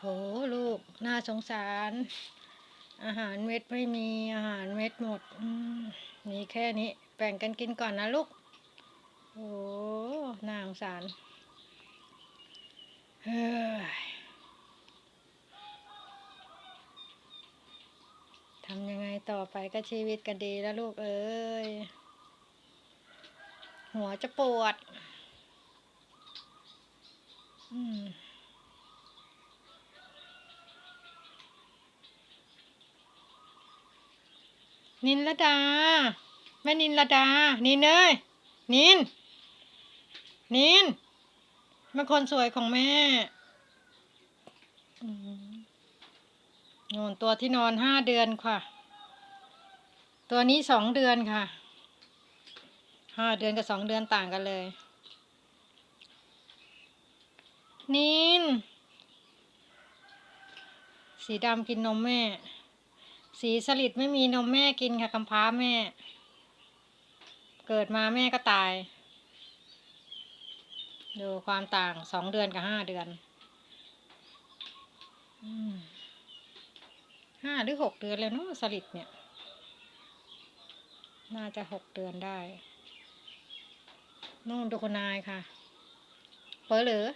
โถลูกน่าสงสาร อาหารเม็ดไม่มีอาหารเม็ดหมดมมีแค่นี้แบ่งกันกินก่อนนะลูก โอ้น่าสงสารเฮ้ยทำยังไงต่อไปก็ชีวิตก็ดีแล้วลูกเอ้ย หัวจะปวด อืม นินละดา แม่นินละดา นินเอ้ยนิน นินแม่คนสวยของแม่อืมโน่นตัวที่นอนห้าเดือนค่ะ ตัวนี้สองเดือนค่ะห้าเดือนกับสองเดือนต่างกันเลย นิน สีดำกินนมแม่ สีสลิดไม่มีนมแม่กินค่ะกำพร้าแม่ เกิดมาแม่ก็ตาย ดูความต่างสองเดือนกับห้าเดือนห้าหรือหกเดือนแล้วเนาะสลิดเนี่ย น่าจะหกเดือนได้นู่นดูคนายค่ะเปิดเหรือ